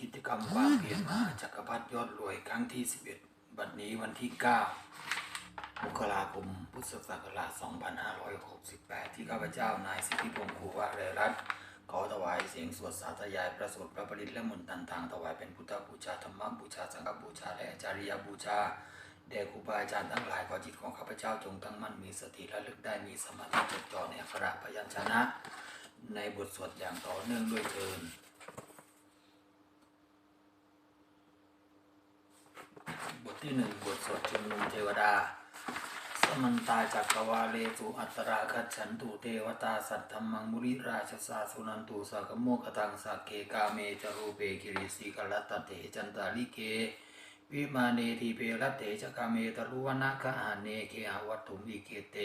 กิจกรรมความเพียรมหาจักรพรรดิยอดรวยครั้งที่ 11 บัดนี้วันที่ 9 มกราคม พุทธศักราช 2568 ที่ข้าพเจ้านายสิทธิพงศ์ครูวาเรรัตน์ขอถวายเสียงสวดสาธยายประสูตรพระปริตและมนต์ต่างๆถวายเป็นพุทธบูชาธรรมบูชาสังฆบูชาและจาริยบูชาแด่ครูบาอาจารย์ทั้งหลายขอจิตของข้าพเจ้าจงตั้งมั่นมีสติและลึกได้มีสมาธิจดจ่อในอักระพยัญชนะ ในบทสวดอย่างต่อเนื่องด้วยเทิน ทที่หนึ่งบทสวดชุมนุมเทวดา สมันตาจักรวาเลสุอัตราคัจฉันตุเทวตาสัตธรรมังมุริราชสาสุนันตุสักโมกตังสักเกกาเมจรูเปกิริสีกลัตตเตจันตาลิเก วิมาเนทีเปรัตเตจกาเมตรุวนาคาเนเคหาวัตถุมิเกเต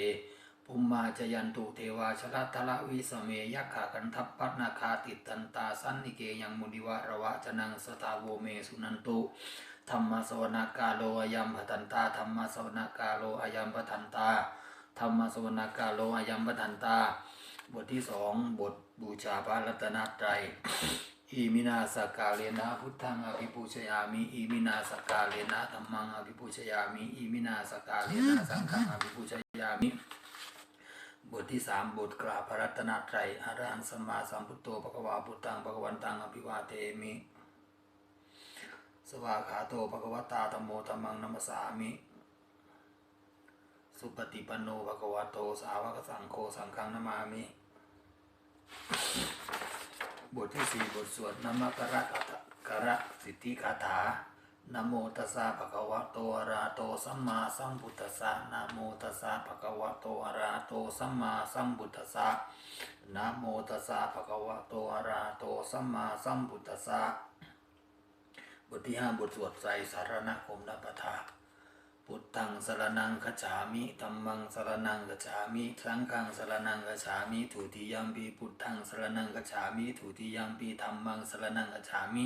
ปุมมาจยันตุเทวาชลัตทละวิสเมยักขากันทัพปัตนาคาติตันตาสันนิเกยังมุนิวะระวะจนังสตาโวเมสุนันตุ ธรรมสวนากาโลอายัมปทันตาธรรมสวนากาโลอายัมปทันตาธรรมสวนากาโลอายัมปทันตา บทที่สองบทบูชาพระรัตนตรัยอิมินาสกาเลนะพุทธังอภิปูชยามิอิมินาสกาเลนะธรรมังอภิปูชยามิอิมินาสกาเลนะสังฆังอภิปูชยามิบทที่สามบทกราบพระรัตนตรัยอรหังสัมมาสัมพุทโธภควาพุทธังภควันตังอภิวาเทมิส วากขาโตภควตาธรรมโมธรรมังนัมสสามิ สุปฏิปันโนภควโตสาวกสังโฆสังฆังนามามิ บทที่สี่บทสวดนมกระกะกระสิทธิคาถานโมตัสสะภะคะวะโตอะระหะโตสัมมาสัมพุทธัสสะนโมตัสสะภะคะวะโตอะระหะโตสัมมาสัมพุทธัสสะนโมตัสสะภะคะวะโตอะระหะโตสัมมาสัมพุทธัสสะ ทที่ห้าบทสวดใจสารณคมนปทาพุทธังสรนังคจามิธัมมังสรนังคจามิสังฆังสรนังคจามิทุติยัมปีพุทธังสรนังคจามิทุติยัมปีธัมมังสรนังคจามิ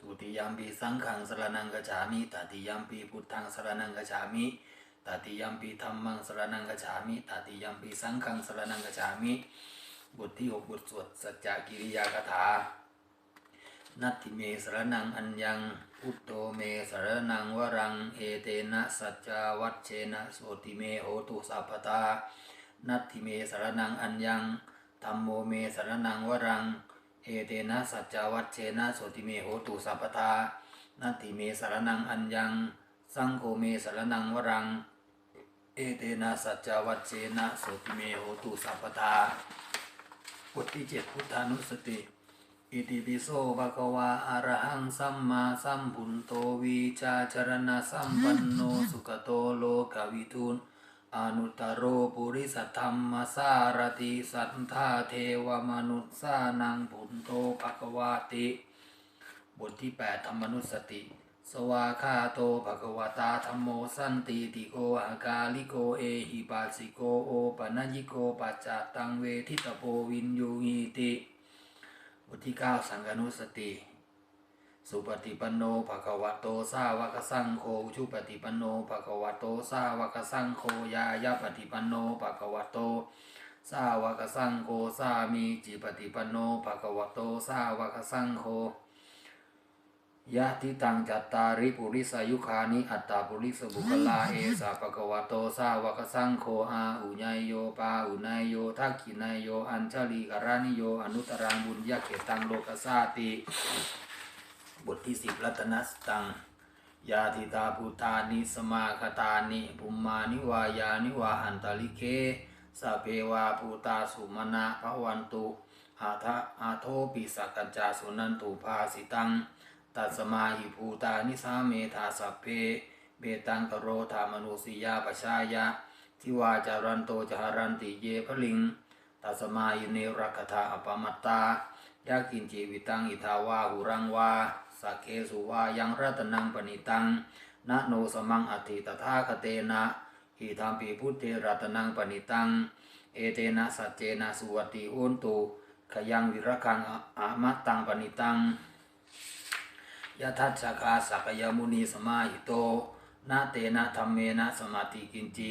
ทุติยัมปีสังฆังสรนังคจามิตติยัมปีพุทธังสรนังคจามิตติยัมปีธัมมังสรนังคจามิตติยัมปีสังฆังสรนังคจามิบทที่หกบทสวดสัจจกิริยาคาถา นัตถิเมสรนังอัญญังพุทโธเมสรนังวรังเอเตนะสัจจาวัชเชนะโสติเมโหตุสัพพตา นัตถิเมสรนังอัญญังธรรมโมเมสรนังวรัง เอเตนะสัจจาวัชเชนะโสติเมโหตุสัพพตา นัตถิเมสรนังอัญญัง สังโฆเมสรนังวรัง เอเตนะสัจจาวัชเชนะโสติเมโหตุสัพพตาบทที่เจ็ดพุทธานุสติ อิติปิโสภะคะวาอะระหังสัมมาสัมพุนโตวิชาจรณะสัมปันโนสุขโตโลกวิทูนอนุตตรโรปุริสธรรมสารติสัทธาเทวมนุษสานังพุนโตภะคะวาติ บทที่ 8 ธรรมนุสติ สวาคาโตภะคะวตาธรรมโมสันติติโกอากาลิโกเอหิปัสสิโกโอปนัญญิโกปัจจตังเวทิตโพวินยูหิติ บทที่เก้าสังกนุสติ สุปฏิปันโนภะคะวะโตสาวกสังโฆชุปฏิปันโนภะคะวะโตสาวกสังโฆยายาปฏิปันโนภะคะวะโตสาวกสังโฆสามีจิปฏิปันโนภะคะวะโตสาวกสังโฆ ยะทิตังจัตตาริปุริสายุคานิ อัตตาปุริสบุคลาเอสาภะคะวะโตสาวกสังโฆอาอุญายโยปาอุนายโยทักขินายโยอัญชลีกรานิโยอนุตรังบุญญาเขตังโลกสาติบทที่สิบรัตนสตังยาทิตาภูตานิสมาคตานิภุมมานิวายานิวาหันตลิเคสพเพวาภูตาสุมนาภวันตุอาทะอาโทปิสกกัญจาสุนันตุภาสิตัง ตัสมาหิภูตานิสาเมธาสัพเพเบตังกโรธามนุสิยาปชายะ ทิวาจารันโตจหารันติเยพลิงตัสมาหิเนรคธาอปมัตตายากินจีวิตังอิทาวาหุรังวาสักเคสุวายังรัตนังปณิตังนะโนสมังอธิตถาคเตนะอิธามปีพุทเทรัตนังปณิตัง เอเตนะสัจเจนะสุวัติโอนตุขยังวิรคังอามัตตังปณิตัง ยทัชคาสักยมุนีสมาหิโต นาเตนะธรรมเมนะสมาธิกินจิ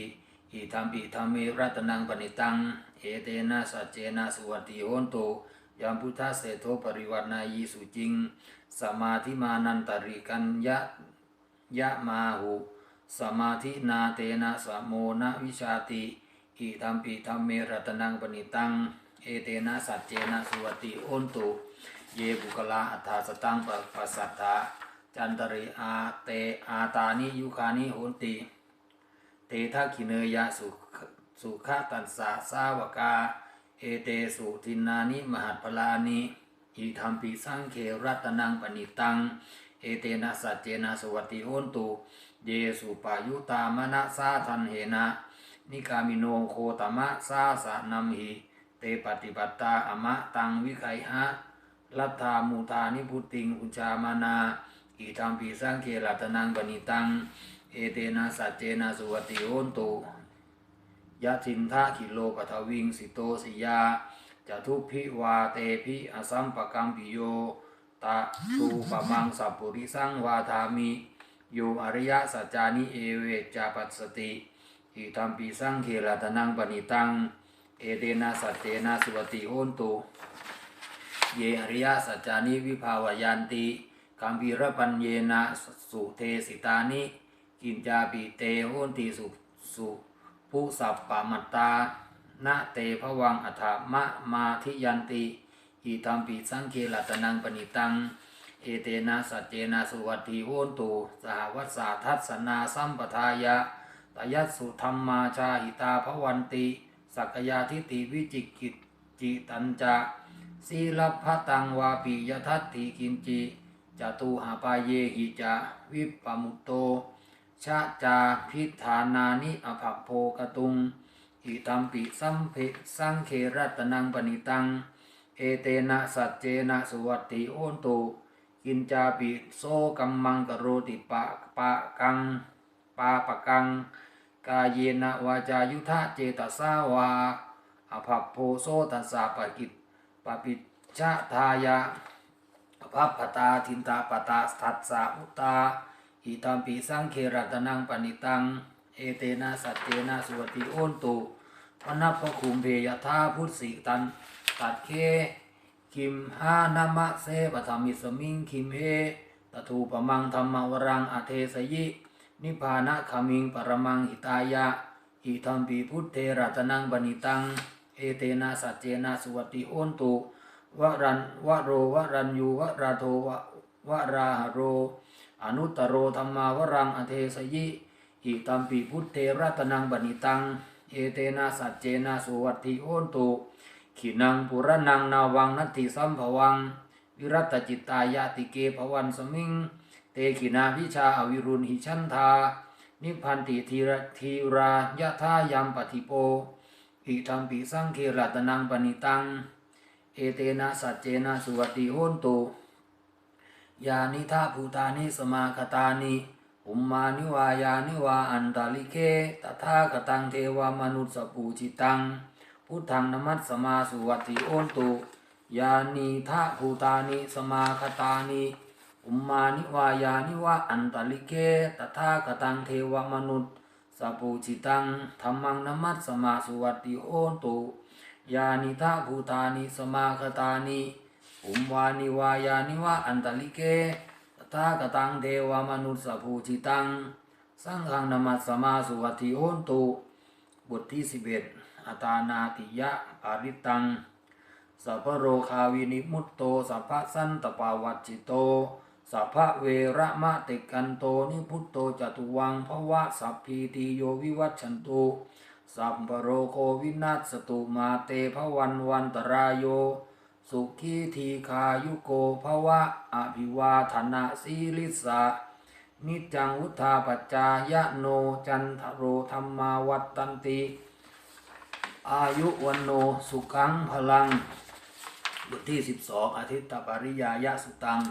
อิธรรมปิธรรมเมรัตนังปณิตัง เอเตนะสัจเจนะสุวัติโหนตุยามพุทธเสโทปริวัตนายีสุจริง สมาธิมานันตริกัญญะยะมาหุสมาธินาเตนะสะโมนะวิชาติอิธัมปิธัมเมรัตนังปณิตัง เอเตนะสัจเจนะสุวติโอนตุ เยบุคลาอัฏฐาสตังปะปัสสัทธาจันตริอาเตอาตานิยุคานิโหนติเตทักขิเนยะสุสุขตัสสะสาวกา เอเตสุทินานิมหัตพลานิอิธรรมปิสังเครัตนังปณิตัง เอเตนะสัจเจนะสวัตติโหนตุเยสุปายุตามนะสาทันเหนะ นิกามิโนโคตมะสาสะนัมหิ เตปฏิปัตตาอมะตังวิไคหะ ลัทธามูตานิพุติงอุจามานาอิธรรมปิสังเครัตนังปณิตัง เอเตนะสัจเจนะสุวติโหนตุยะทินทะขิโลปทวิงสิโตสิยาจะทุพิวาเตพิอสัมปกัมปิโยตะตูปะมังสัพปุริสังวาทามิโยอริยสัจจานิเอเวจาปัสสติอิธรรมปิสังเครัตนังปณิตัง เอเตนะสัจเจนะสุวติโหนตุ เยอริยสัจจานิวิภาวยันติกัมพีรปัญเยนะสุเทสิตานิกินจาปิเตโหนติสุสุผู้สัพปะมัตตานะเตภวังอัฏฐมะมาทิยันติอิตัมปิสังเคลตนังปณิตัง เอเตนะสัจเจนะสุวัตถิโหนตุสหวัสสาทัสสนาสัมปทายะตยัสสุธรรมาชาหิตาภวันติ สักยาทิฏฐิวิจิกิจจิตัญจะ สีลพตังวาปิยทัตถิกินจิจตุหาปายเยหิจะวิปปมุตโตชะจาพิธานานิอภพโพกตุงอิตัมปิสัมเพสังเครัตนังปณิตัง เอเตนะสัจเจนะสุวัตติโอนตุกินจาปิโซกัมมังกโรติปะปะกังปาปะกัง กายเยนะวาจายุทธะเจตสาวาอภพโพโซตัสสะปะกิต ปปิชชะทายะภัพพตาทินตาปตาสัตสาอุตาอิตัมปิสังเครัตนังปณิตัง เอเตนะสัจเจนะสุวติโอนตุพนัพพคุมเพยทาพุทธิตันตัดเคคิมหานามะเสปธรรมิสมิงคิมเฮตถูปมังธรรมวรังอเทสยิ นิพานะขมิงปรมังหิตายะอิทัมปีพุทธเทรัตนังบณิตัง เอเตนะสัจเจนะสุวัติโอนตุวรันวโรวรันยูวราโทววราหโร อนุตตโรธรรมาวรังอเทสยิอิตัมปีพุทเทรัตนังบณิตัง เอเตนะสัจเจนะสุวัติโอนตุขีนังปุรนังนาวังนัตติสัมภวัง วิรัตจิตตายาติเกภวันสมิง เตขินาวิชาอวิรุณหิชันธานิพันติธีระธีรายะทายัมปฏิโป อิทัมปิสังเครัตนังปณิตัง เอเตนะสัจเจนะสุวัติโหนตุยานิทาภูตานิสมาคตานิอุมมานิวายานิวาอันตาลิเคตถาคตังเทวามนุสสปูจิตัง พุทธังนมัสสมาสุวัติโอนตุยานิทาภูตานิสมาคตานิอุมมานิวายานิวาอันตาลิเคตถาคตังเทวมนุษ สปูจิตังธรรมังนมัสสมาสุวัติโอนตุยานิทาภูตานิสมาคตานิอุมวานิวายานิวาอันตลิเกตถาคตังเทวมนุษสปูจิตัง สังฆังนมัสสมาสุวัติโอนตุบทที่สิบเอ็ดอัตานาติยะปาริตังสัพโรคาวินิมุตโตสัพพสันตปาวัจจิโต สัพพะเวระมะติกันโตนิพุตโตจตุวังภวะสัพพีติโยวิวัชชันตุสัพพโรโควินัสตุมาเตภวันวันตรายโย สุขีทีคายุโกภวะอภิวาธนาสีลิสะนิจังวุธาปจจายะโนจันทโรธรรมาวัตตันติ อายุวันโนสุขังพลังบทที่ 12 อาทิตตปริยายะสุตัง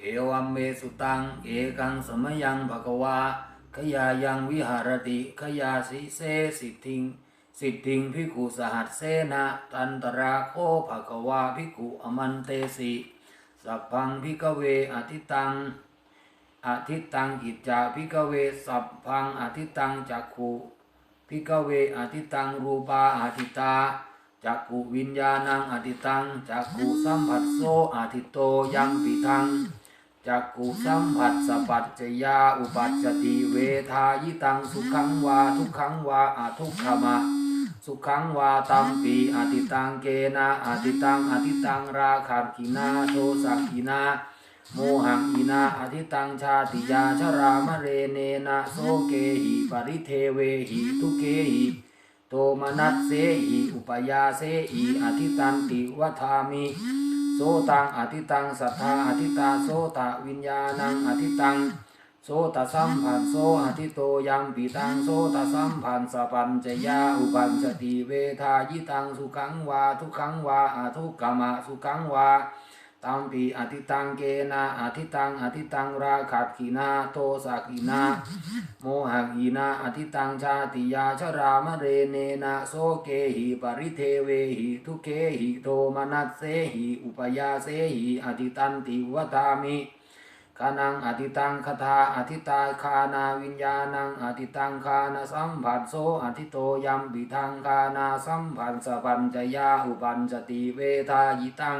เอวัมเมสุตัง เอกังสมยังภควาขยายังวิหารติขยาสิเสสิทิง สิทิงพิกุสหัสเสนะตันตราโคภควาพิกุอมันเตสิสัพพังพิกเวอทิตังอทิตังกิจจาพิกเวสัพพังอทิตังจักขุพิกเวอทิตังรูปาอทิตาจักขุวิญญาณังอติตังจักขุสัมผัสโซอาทิโตยัมปิทัง จักขุสัมผัสสปัจจยาอุปัจจติเวทายตังสุขังวาทุกขังวาอาทุกขมะ สุขังวาตัมปีอติตังเกนะอติตังอติตังราคันกินาโทสักินา โมหังอินาอธิตังชาติยาชรามะเรเนนะโสเกหิปริเทเวหิทุเกหิโตมนัสเสหิอุปยาเสหิอธิตันติวัฏามิ โสตังอธิตังสัทธาอธิตาโสตวิญญาณังอธิตังโสตสัมผัสโสอธิโตยังปีตังโสตสัมผัสสะปัญจยาอุปัญสติเวทายตังสุขังวาทุกขังวาอาทุกขมะสุขังวา ตัมปีอธิตังเกนะอธิตังอธิตังราขัดขีนาโทสักขีนาโมหักขีนาอธิตังชาติยาชรามะเรเนนะโสเกหิปริเทเวหิทุเกหิโทมนัสเสหิอุปยาเสหิอธิตันติวตามิคานังอธิตังคทาอธิตาคานาวิญญาณังอธิตังคานาสัมผัสโสอธิโตยัมปิทังคานาสัมผัสสะปัญจยาอุปัญจติเวทายิตัง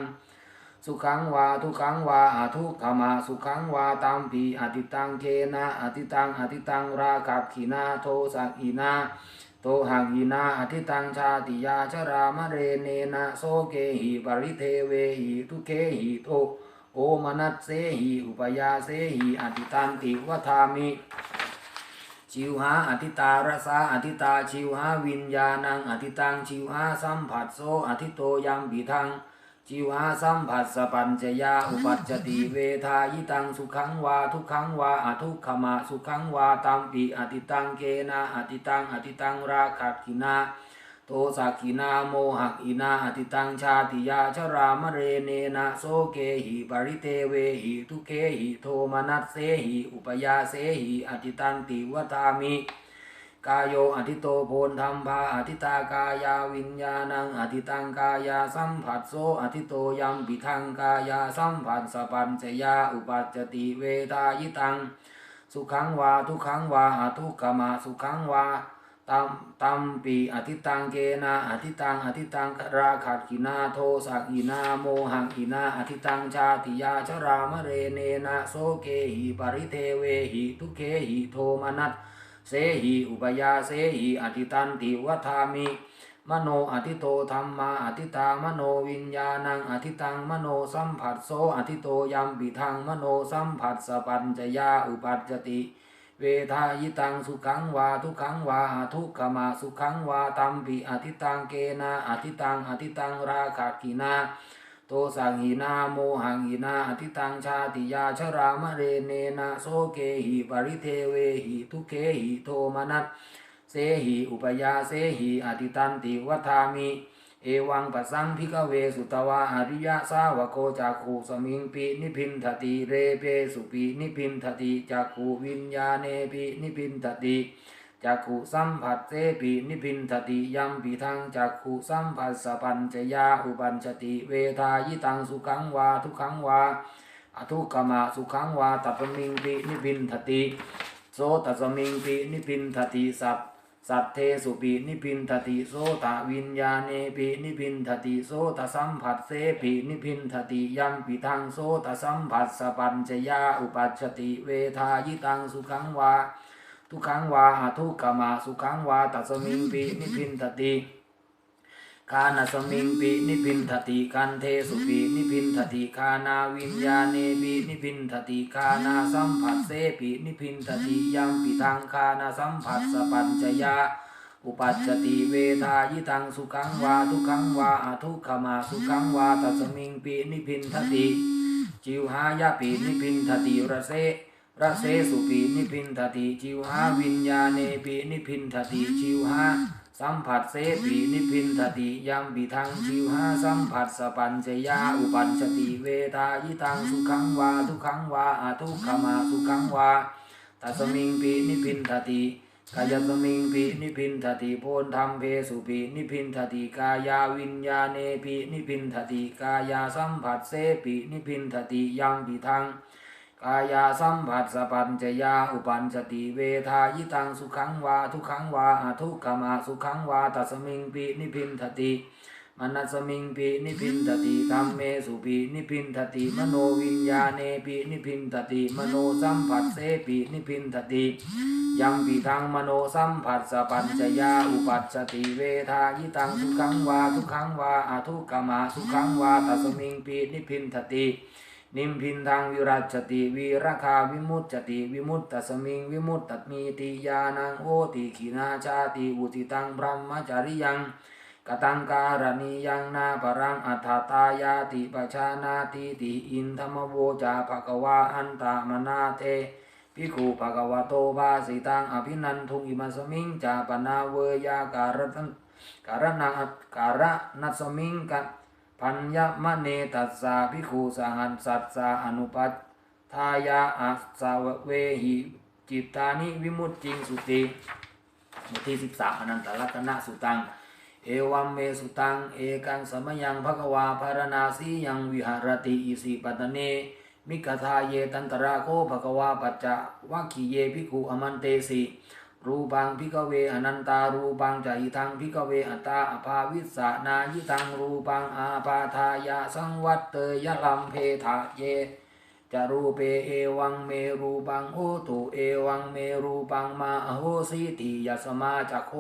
สุขังวาทุขังวาอาทุกขมาสุขังวาตัมปีอธิตังเคนะอธิตังอธิตังราคับขีนาโทสักขีนาโตหังหินาอธิตังชาติยาชรามะเรเนนะโสเกหิปริเทเวหิทุเคหิโตโอมนัสเสหิอุปยาเสหิอธิตันติวทามิชิวหาอธิตารสาอธิตาชิวหาวิญญาณังอธิตังชิวหาสัมผัสโสอธิโตยังบิทัง ชิวาสัมผัสสปัญจยาอุปัจจติเวทายิตังสุขังวาทุกขังวาอทุกขมะสุขังวาตัมปิอธิตังเกนะอธิตังอธิตังราคักินาโทสักินาโมหักอินาอติตังชาติยาชรามเรเนนะโสเกหิปริเทเวหิทุเกหิโทมนัสเสหิอุปยาเสหิอติตันติวตามิ กายโยอธิโตโพนธรรมภาอธิตากายาวิญญาณังอธิตังกายาสัมผัสโสอธิโตยัมปิทังกายาสัมผัสสะปัญจยาอุปัจจติเวทายตัง สุขังวาทุกขังวาอทุกขมาสุขังวาตัมตัมปีอธิตังเกนะอธิตังอธิตังราขัดกินาโทสักกินาโมหังกินาอธิตังชาติยาชรามเรเนนะโสเกหิปริเทเวหิทุเคหิโทมนัส เสหิอุปยาเสหิอธิตันติวัฏามิ มโนอธิโตธรรมาอธิตามโนวิญญาณังอธิตังมโนสัมผัสโสอธิโตยัมปิทังมโนสัมผัสสปัญจยาอุปัจจติ เวทายตังสุขังวาทุขังวาทุกขมาสุขังวาตัมปิอธิตังเกนะอธิตังอธิตังราคะกินา โตสังหินาโมหังหินาอธิตังชาติยาชรามะเรเนนะโสเกหิปริเทเวหิทุเคหิโทมนัสเสหิอุปยาเสหิอธิตันติวัฏามิเอวังปัสสังพิกเวสุตวาอริยะสาวโกจักขูสมิงปินิพินทติเรเปสุปินิพินทติจักขูวิญญาเนปินิพินทติ จักขูสัมผัสเสปินิพินทติยัมปิทังจักขูสัมผัสสะปัญจยาอุปัญชติเวทายตังสุขังวาทุขังวาอทุกขมะสุขังวาตัปมิงปินิพินทติโสตัสมิงปินิพินทติสัพสัทเทสุปีนิพินทติโสตวิญญาเนปีนิพินทติโสตสัมผัสเสปีนิพินทติยัมปิทังโสตสัมผัสสะปัญจยาอุปัชติเวทายตังสุขังวา ทุกขังวาอาทุกขมาสุขังวาตัสมิงปีนิพินทติคานาสมิงปีนิพินทติกันเทสุปีนิพินทติคานาวิญญาเนปีนิพินทติคานาสัมผัสเสปีนิพินทติยัมปิทังคานาสัมผัสสะปัญจยาอุปัจจติเวทายตังสุขังวาทุกขังวาอาทุกขมาสุขังวาตัสมิงปีนิพินทติจิวหายาปีนิพินทติระเส ระเสสุปีนิพินทติจิวหาวิญญาเนปีนิพินทติจิวหาสัมผัสเสปีนิพินทติยัมปิทังจิวหาสัมผัสสปัญจยาอุปัญชติเวทายตังสุขังวาทุขังวาอาทุกขมาสุขังวาตัสมิงปีนิพินทติกายสมิงปีนิพินทติโพนธรรมเพสุปีนิพินทติกายาวิญญาเนปีนิพินทติกายาสัมผัสเสปีนิพินทติยังปิทัง กายาสัมผัสสะปัญจยาอุปัญชติเวทายตังสุขังวาทุกขังวาอทุกขมาสุขังวาตัสมิงปีนิพินทติมนัสมิงปินิพินทติธรรมเมสุปินิพินทติมโนวิญญาเนปินิพินทติมโนสัมผัสเสปินิพินทติยัมปิทังมโนสัมผัสสะปัญจยาอุปัชติเวทายตังสุขังวาทุกขังวาอทุกขมาสุขังวาตัสมิงปินิพินทติ นิมพินทางวิรัชติวีรคาวิมุตจติวิมุตตสมิงวิมุตตมีติยานังโอติขีนาชาติอุติตังบรมจาริยังกตังการณียังนาปรังอัฏฐตายาติปชานาติติอินธรรมโวจาภกวาอันตามนาเทภิกขุภะคะวโตภาสิตังอภินันทุงอิมัสมิงจาปนาเวยาการตังการะนังการนัสมิงกั พัญญมะเนตัสสาภิกขุสหันสัสสาอนุปัฏทายาอัสสาวเวหิจิตานิวิมุตติงสุติบทที่สิบสามอนันตลักษณะสุตัง เอวัมเมสุตัง เอกังสมยังภควาภารณาสียังวิหารติอิสิปตเน มิกทาเยตันตราโคภควาปัจจวัคคีเยภิกขุอมันเตสิ รูปังพิกเวอนันตารูปังจายิทังพิกเวอัตตาอภาวิสานายิทังรูปังอาปาทายาสังวัตเตยลัมเพทะเยจารูเปเอวังเมรูปังโหตุเอวังเมรูปังมาอโหสิติยสมาจักโค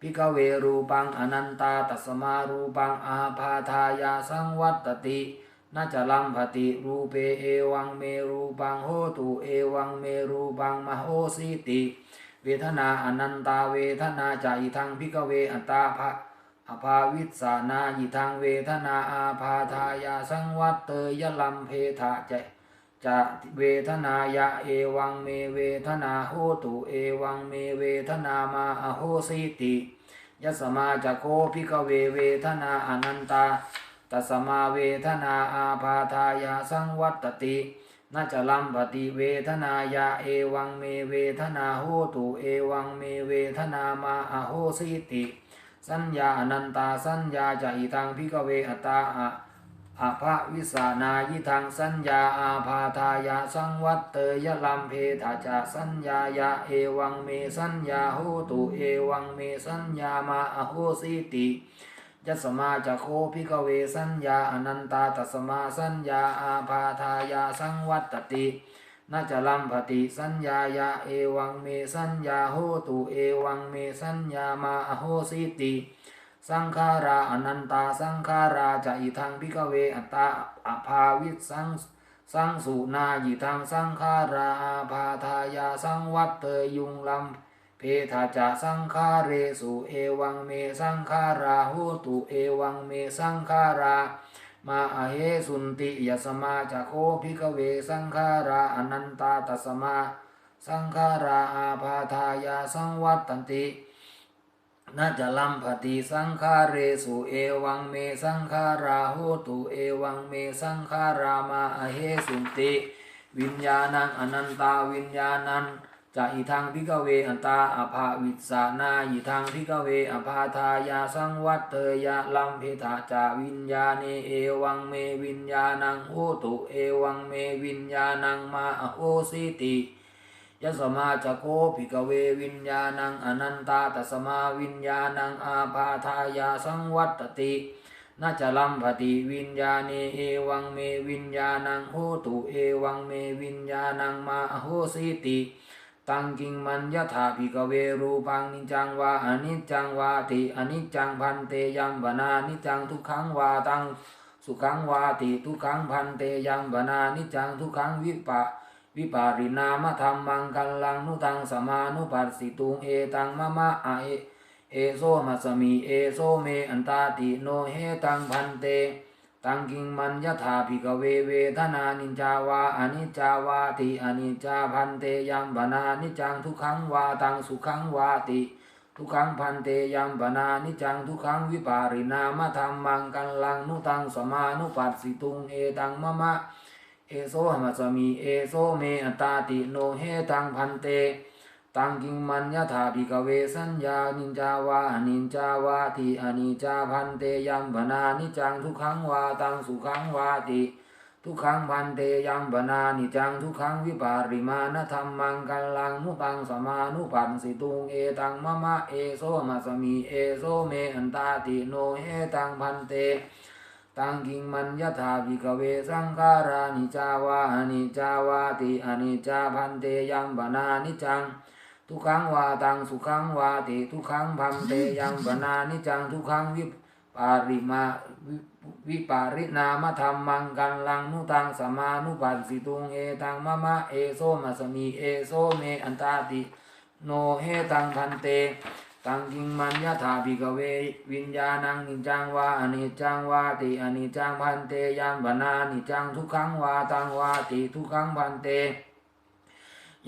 พิกเวรูปังอนันตาตัสมารูปังอาภาทายาสังวัตตินาจะลัมภติรูเปเอวังเมรูปังโหตุเอวังเมรูปังมโหสิติ เวทนาอนันตาเวทนาจายิทังพิกเวอัตตาภะอภาวิสานายิทังเวทนาอาภาทายาสังวัตเตยลัมเพทะเจจะเวทนายะเอวังเมเวทนาโหตุเอวังเมเวทนามาอโหสิติยสมาจะโคพิกเวเวทนาอนันตาตสมาเวทนาอาภาทายาสังวัตติ นาจะลัมปติเวทนายะเอวังเมเวทนาโหตุเอวังเมเวทนามาอโหสิติ สัญญาอนันตาสัญญาจะอิทังพิกเวอตตาอะอภะวิสานายิทังสัญญาอาภาทายาสังวัตเตยลัมเพทาจาสัญญายาเอวังเมสัญญาโหตุเอวังเมสัญญามาอโหสิติ ยัสมาจะโคพิกเวสัญญาอนันตาตัสมาสัญญาอาภาทายาสังวัตตินาจะลัมภติสัญญายาเอวังเมสัญญาโหตุเอวังเมสัญญามาอโหสิติสังขาราอนันตาสังขาราจะอิทังพิกเวอัตตาอภาวิสังสังสุนายิทังสังขาราอาภาทายาสังวัตเตยุงลัม พทาจะสังขาเรสุเอวังเมสังขาราโหตุเอวังเมสังขารามาอเหสุนติยสมาจะโคพิกเวสังขาราอนันตาตสมา สังขาราอาภาทายาสังวัตตันตินาจะลัมภติสังขาเรสุเอวังเมสังขาราโหตุเอวังเมสังขารามาอเหสุนติ วิญญาณังอนันตาวิญญาณัน จะอิทังพิกเวอันตาอภาวิสานาอิทังพิกเวอภาทายาสังวัตเตยะลัมเพทาจาวิญญาเนเอวังเมวิญญาณังโหตุเอวังเมวิญญาณังมาโหสิติยสมาจโคภิกเววิญญาณังอนันตาตัสมาวิญญาณังอาภาทายาสังวัตตินาจะลัมภติวิญญาเนเอวังเมวิญญาณังโหตุเอวังเมวิญญาณังมาโหสิติ ตังกิงมันยถาภิกเวรูปังนิจังวาอนิจจังวาติอนิจจังพันเตยัมบนานิจังทุกขังวาตังสุขังวาติทุกขังพันเตยัมบนานิจังทุกขังวิปะวิปาริณามธรรมังกัลลังนุตังสมานุปัสสิตุงเอตังมะมะอะเอเอโซมัสมีเอโซเมอันตาติโนเฮตังพันเต ตังกิงมันยถาภิกเวเวทนานิจาวาอนิจาวาติอนิจาพันเตยัมบนานิจจังทุกขังวาตังสุขังวาติทุกขังพันเตยัมบนานิจจังทุกขังวิปาริณามธรรมังกัลลังนุตังสมานุปัสสิตุงเอตังมะมะเอโซหมัสมีเอโซเมอัตตาติโนเฮตังพันเต ตังกิงมันยถาภิกเวสัญญานินจาวานินจาวาติอนิจาพันเตยัมพนานิจังทุกขังวาตังสุขังวาติททุกขังพันเตยังบนานิจังทุกขังวิปาริมานะธรรมังกัลลังมุตังสมานุปันสิตุงเอตังมะมะเอโซมาสมีเอโซเมอันตาติโนเอตังพันเต ตังกิงมันยถาภิกเวสังขารานิจาวาอนิจาวาติอนิจาพันเตยังบนานิจัง ทุกขังวาตังสุขังวาติทุกขังพันเตยังบนานิจังทุกขังวิปาริมาวิปารินามธรรมังกันลังนุตังสมานุปัสสิตุงเอตังมะมะเอโซมาสมีเอโซเมอันตาติโนเฮตังพันเตตังกิงมันยถาภิกเว วิญญาณังนิจจังวาอนิจจังวาติอนิจจังพันเตยัมบนานิจังทุกขังวาตังวาติทุกขังพันเต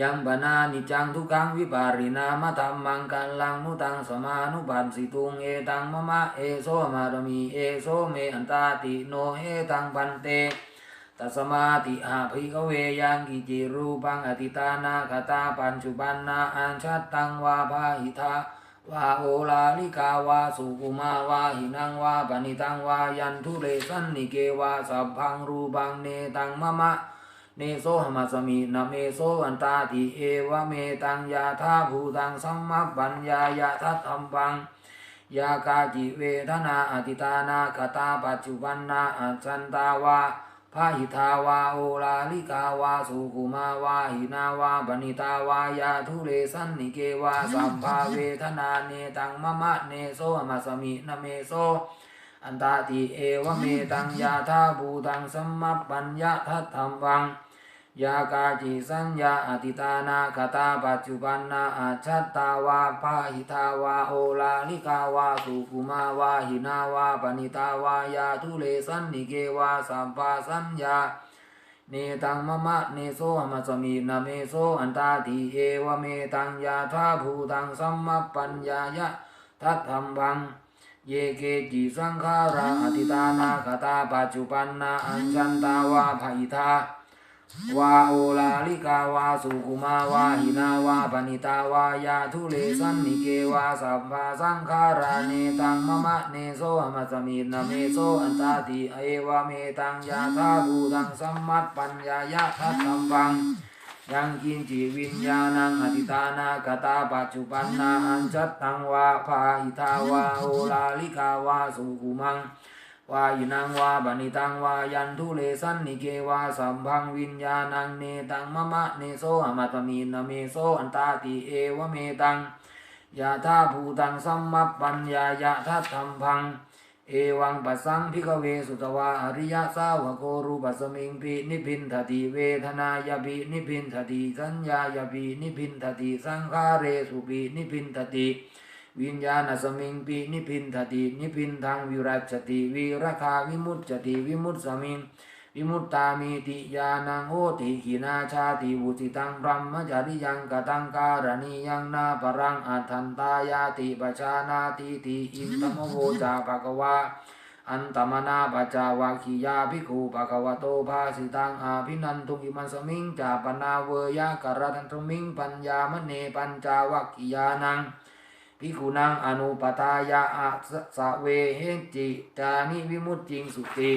ยังบนานิจังทุกังวิปารินามธรรมังกันลังมุตังสมานุปันสิตุงเอตังมะมะเอโซมารมีเอโซเมอันตาติโนเอตังพันเตตัสมาติอาภิกเวยังกิจิรูปังอติตานาคตาปัญจุบันนาอัญชัตตังวาภาหิทาวาโอลาลิกาวาสุกุมาวาหินังวาปณิตังวายันทุเรสันนิเกวาสัพพังรูปังเนตังมะมะ เนโสหมัสมินเมโสอันตาติเอวะเมตังยาธาภูตังสัมมัปปัญญายาทัตธัมปังยากาจิเวทนาอติตานาคตาปัจจุบันนาอัจจันตาวาพาหิทาวาโอลาลิกาวาสุกุมาวาหินาวาบณิตาวายาทุเลสันนิเกวาสัมภาเวทนาเนตังมะมะเนโสหมัสมินเมโสอันตาติเอวะเมตังยาธาภูตังสัมมัปปัญญาทัตธัมวัง ยากาจิสัญญาอติตานาคตาปัจจุบันนาอาชัตตาวาภาหิตาวาโอลาลิกาวาสุกุมาวาหินาวาปณิตาวายาทุเลสันนิเกวาสัมปาสัญญาเนตังมะมะเนโซหมัสมีนาเมโซอันตาติเอวะเมตังยาธาภูตังสัมมปัญญายะทัตธัมบังเยเกจิสังขาราอติตานาคตาปัจจุปันนาอัญชันตาวาภิทา วาโอลาลิกาวาสุกุมาวาหินาวาปณิตาวายาทุเลสันนิเกวาสัพพาสังขาราเนตังมะมะเนโซหมัสมินเมโซอันตาติเอวะเมตังยาธาภูตังสัมมัตปัญญายะทัตตัมปังยังกินจิวิญญาณังอติตานาคตาปัจจุปันนาอัญชัตตังวาภาอิทาวาโอลาลิกาวาสุกุมัง วายินังวาบณิตังวายันทุเลสันนิเกวาสัมพังวิญญาณังเนตังมะมะเนโซอมัตตมีนเมโซอันตาติเอวะเมตังยาธาภูตังสัมมัปปัญญายะทัตธัมพัง เอวังปัสสังพิกเวสุตวาอริยสาวโกรูปัสมิงปินิพินทติเวทนายาปินิพินทติสัญญายาปินิพินทติสังขาเรสุปินิพินทติ วิญญาณสมิงปินิพินทตินิพินทางวิรัจติวิราคาวิมุตจติวิมุตสมิงวิมุตตามิติยานังโหติขีนาชาติวุติตังพรหมจาริยังกตังการณียังนาปรังอัฏันตายาติปชานาติติอินตมโวจาภกวาอันตมนาปัจจาวาคียาภิกขุภะคะวโตภาสิตังอาภินันทุกิมันสมิงจาปนาเวยากรันทุมิงปัญญามเนปัญจาวัคคียานัง ภิกขุนังอนุปตายาอาสะเวเหจิจานิวิมุตติงสุติ